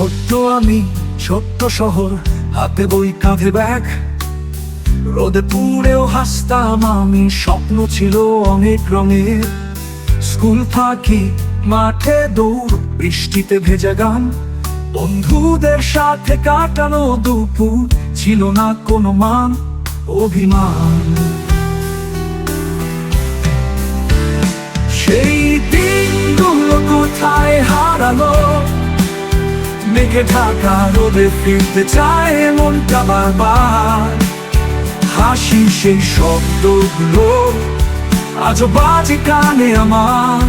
আমি ছোট্ট শহর, হাতে বই, কাঁধে ব্যাগ। রোদে পুড়েও হাসতাম আমি, স্বপ্ন ছিল অনেক রঙের। স্কুল ফাঁকি, মাঠে দৌড়, বৃষ্টিতে ভেজা গান। বন্ধুদের সাথে কাটানো দুপুর ছিল না কোনো মান, অভিমান। সেই দিনগুলো কোথায় হারালো? মেঘে ঢাকা রোদে ফিরতে চায় মনটা বারবার। হাসি সেই শব্দগুলো আজও বাজে কানে আমার।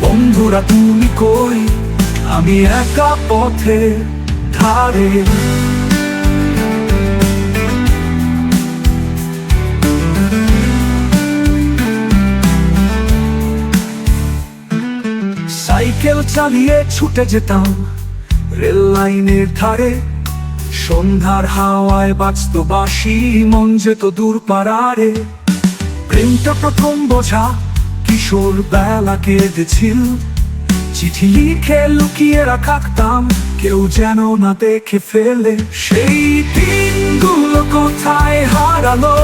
বন্ধুরা, তুমি কই? আমি একা পথে ধারে। সাইকেল চালিয়ে ছুটে যেতাম। রেল লাইনের ধারে সন্ধ্যার হাওয়ায় বাঁচত বাসি মন যেত দূর পাড়ারে। প্রেমটা প্রথম বোঝা, কিশোর বেলা কেঁদেছিল চিঠি লিখে লুকিয়ে রাখাতাম কেউ যেন না দেখে ফেলে। সেই দিনগুলো কোথায় হারালো?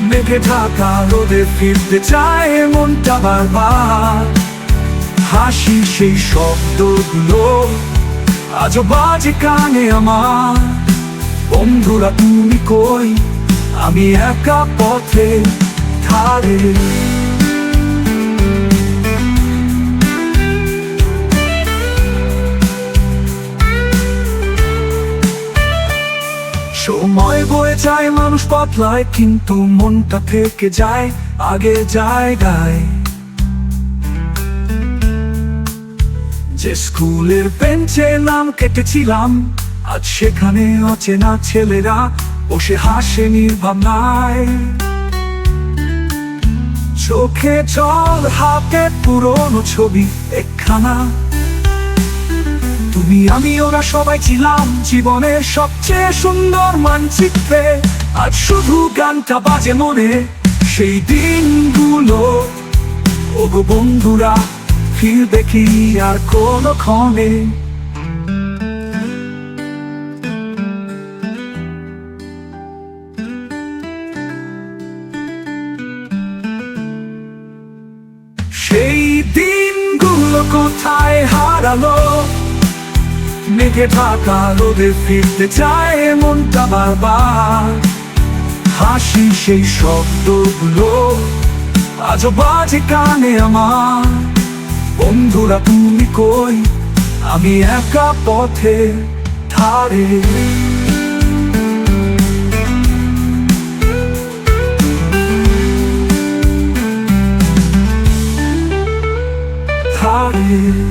মেঘে ঢাকা রোদে ফিরতে চায় মনটা বারবার। হাসি সেই শব্দগুলো আজও বাজে কানে আমার। বন্ধুরা, তুমি কই? আমি একা পথে ধারে। সময় বয়ে যায়, মানুষ বদলায়, কিন্তু মনটা থেকে যায় আগে জায়গায়। যে স্কুলের বেঞ্চে নাম কেটেছিলাম, আজ সেখানে অচেনা ছেলেরা বসে হাসে নির্ভাবনায়। চোখে জল, হাতে পুরনো ছবি, একখানা। তুমি, আমি, ওরা সবাই ছিলাম জীবনের সবচেয়ে সুন্দর মানচিত্রে। আজ শুধু গানটা বাজে মনে, সেই দিনগুলো। ওগো বন্ধুরা ফিরবে কি আর কোনো ক্ষণে। সেই দিনগুলো কোথায় হারালো? মেঘে ঢাকা রোদে ফিরতে চায় মনটা বারবার। হাসি সেই শব্দগুলো আজও বাজে কানে আমার। বন্ধুরা তুমি কই? আমি একা পথে ধারে। ধারে।